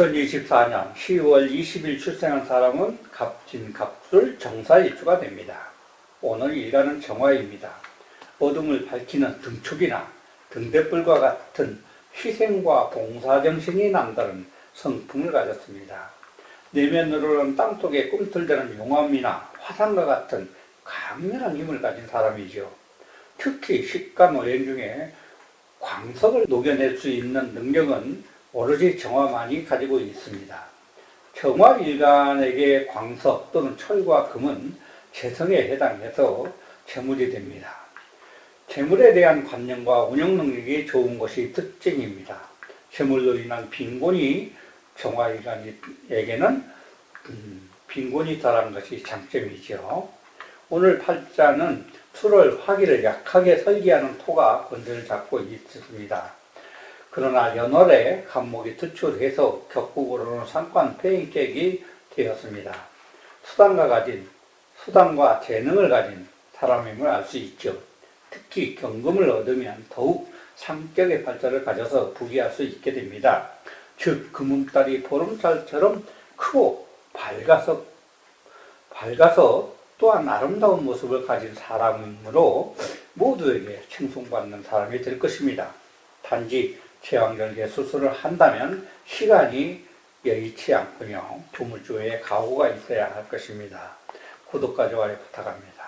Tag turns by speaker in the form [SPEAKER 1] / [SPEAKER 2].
[SPEAKER 1] 2024년 10월 20일 출생한 사람은 갑진 갑술 정사일주가 됩니다. 오늘 일간은 정화입니다. 어둠을 밝히는 등축이나 등대불과 같은 희생과 봉사정신이 남다른 성품을 가졌습니다. 내면으로는 땅속에 꿈틀대는 용암이나 화산과 같은 강렬한 힘을 가진 사람이죠. 특히 식감 여행 중에 광석을 녹여낼 수 있는 능력은 오로지 정화만이 가지고 있습니다. 정화 일간에게 광석 또는 철과 금은 재성에 해당해서 재물이 됩니다. 재물에 대한 관념과 운영 능력이 좋은 것이 특징입니다. 재물로 인한 빈곤이 정화 일간에게는 음, 빈곤이 있다는 것이 장점이죠. 오늘 팔자는 수를 화기를 약하게 설계하는 토가 권세를 잡고 있습니다. 그러나 연월에 간목이 투출해서 격국으로는 상관 폐인격이 되었습니다. 수단과 가진 수단과 재능을 가진 사람임을 알 수 있죠. 특히 경금을 얻으면 더욱 상격의 발자를 가져서 부귀할 수 있게 됩니다. 즉 금음달이 보름달처럼 크고 밝아서 밝아서 또한 아름다운 모습을 가진 사람이므로 모두에게 칭송받는 사람이 될 것입니다. 단지 제왕절개 수술을 한다면 시간이 여의치 않군요. 조물주에 각오가 있어야 할 것입니다. 구독과 좋아요 부탁합니다.